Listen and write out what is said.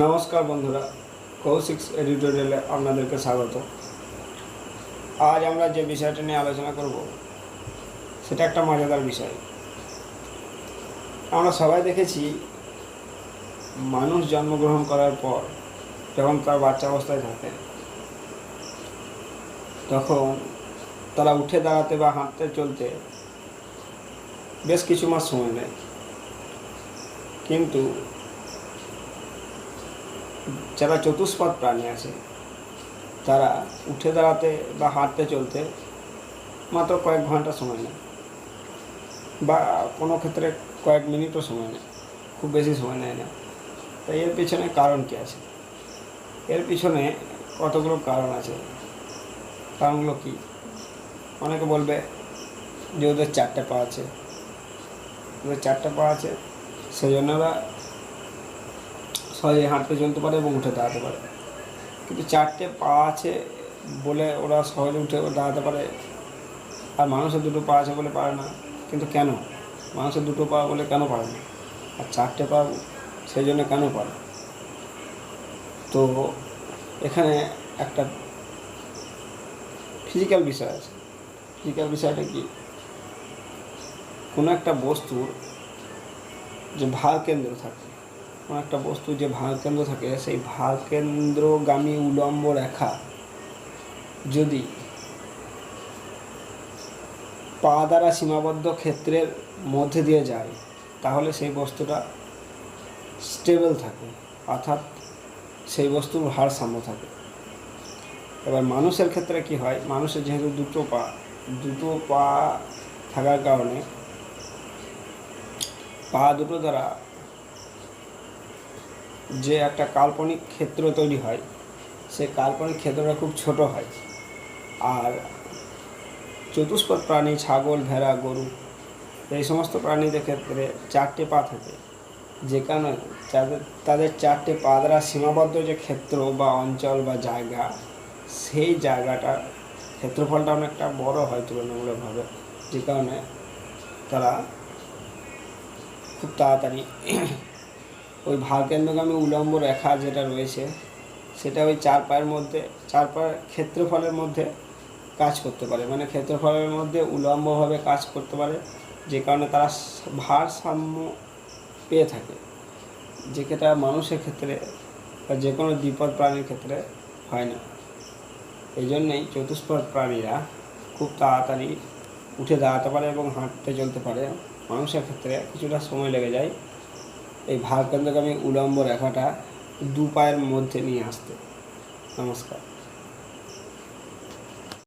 নমস্কার বন্ধুরা কৌশিক্স এডিটোরিয়ালে আপনাদেরকে স্বাগত। আজ আমরা যে বিষয়টা নিয়ে আলোচনা করব, সেটা একটা মজাদার বিষয়। আমরা সবাই দেখেছি, মানুষ জন্মগ্রহণ করার পর যখন তার বাচ্চা অবস্থায় থাকে, তখন তারা উঠে দাঁড়াতে বা হাঁটতে চলতে বেশ কিছু মাস সময় নেয়। কিন্তু যারা চতুষ্পদ প্রাণী আছে, তারা উঠে দাঁড়াতে বা হাঁটতে চলতে মাত্র কয়েক ঘণ্টা সময় নেয় বা কোনো ক্ষেত্রে কয়েক মিনিটও সময় নেয়, খুব বেশি সময় নেয় না। তাই এর পিছনে কারণ কী আছে? এর পিছনে কতগুলো কারণ আছে? কারণগুলো কী? অনেকে বলবে যে ওদের চারটে পা আছে। ওদের চারটে পা আছে সেই জন্য ওরা সহজে হাঁটতে চলতে পারে এবং উঠে দাঁড়াতে পারে। কিন্তু চারটে পা আছে বলে ওরা সহজে উঠে দাঁড়াতে পারে আর মানুষের দুটো পা আছে বলে পারে না। কিন্তু কেন? মানুষের দুটো পা বলে কেন পারে না? আর চারটে পা সেই জন্য কেন পারে? তো এখানে একটা ফিজিক্যাল বিষয় আছে। ফিজিক্যাল বিষয়টা কি? কোনো একটা বস্তুর যে ভার কেন্দ্র থাকে। কোনো একটা বস্তু যে ভার কেন্দ্র থাকে, সেই ভার কেন্দ্রগামী উলম্ব রেখা যদি পা দ্বারা সীমাবদ্ধ ক্ষেত্রের মধ্যে দিয়ে যায়, তাহলে সেই বস্তুটা স্টেবল থাকে, অর্থাৎ সেই বস্তুর ভারসাম্য থাকে। এবার মানুষের ক্ষেত্রে কি হয়, মানুষের যেহেতু দুটো পা দুটো পা থাকার কারণে পা দুটো দ্বারা যে একটা কাল্পনিক ক্ষেত্র তৈরি হয় সেই কাল্পনিক ক্ষেত্রটা খুব ছোট হয়। আর চতুষ্পদ প্রাণী, ছাগল, ভেড়া, গরু, এই সমস্ত প্রাণীদের ক্ষেত্রে চারটে পা থাকে। যে কারণে যাদের, তাদের চারটে পা দ্বারা সীমাবদ্ধ যে ক্ষেত্র বা অঞ্চল বা জায়গা, সেই জায়গাটার ক্ষেত্রফলটা অনেকটা বড় হয় তুলনামূলকভাবে, যে কারণে তারা খুব তাড়াতাড়ি ওই ভারকেন্দ্রগামী উলম্ব রেখা যেটা রয়েছে, সেটা ওই চার পায়ের মধ্যে, চার পায়ের ক্ষেত্রফলের মধ্যে কাজ করতে পারে। মানে ক্ষেত্রফলের মধ্যে উলম্বভাবে কাজ করতে পারে, যে কারণে তারা ভারসাম্য পেয়ে থাকে। যেটা মানুষের ক্ষেত্রে বা যে কোনো দ্বিপদ প্রাণীর ক্ষেত্রে হয় না। এই জন্যেই চতুষ্পদ প্রাণীরা খুব তাড়াতাড়ি উঠে দাঁড়াতে পারে এবং হাঁটতে চলতে পারে। মানুষের ক্ষেত্রে কিছুটা সময় লেগে যায়। এই ভারকেন্দ্রগামী উলম্ব রেখাটা দু পায়ের মধ্যে নিয়ে আসতে। নমস্কার।